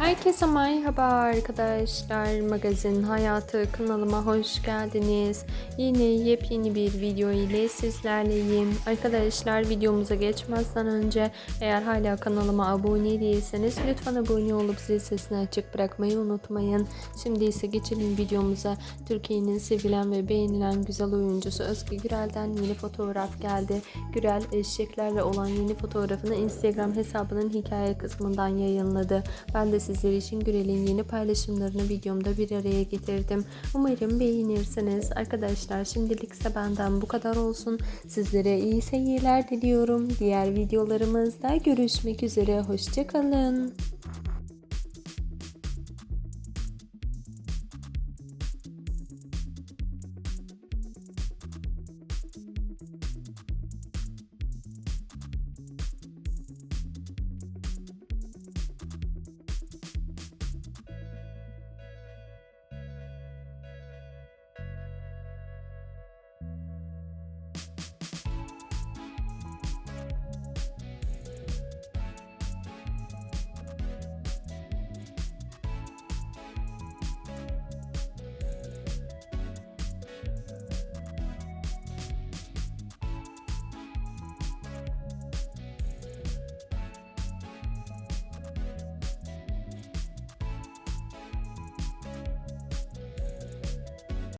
Herkese merhaba arkadaşlar. Magazin Hayatı kanalıma hoş geldiniz. Yine yepyeni bir video ile sizlerleyim. Arkadaşlar videomuza geçmezden önce eğer hala kanalıma abone değilseniz lütfen abone olup zil sesini açık bırakmayı unutmayın. Şimdi ise geçelim videomuza. Türkiye'nin sevilen ve beğenilen güzel oyuncusu Özge Gürel'den yeni fotoğraf geldi. Gürel eşeklerle olan yeni fotoğrafını Instagram hesabının hikaye kısmından yayınladı. Ben de sizler için Gürel'in yeni paylaşımlarını videomda bir araya getirdim. Umarım beğenirsiniz. Arkadaşlar şimdilikse benden bu kadar olsun. Sizlere iyi seyirler diliyorum. Diğer videolarımızda görüşmek üzere. Hoşçakalın.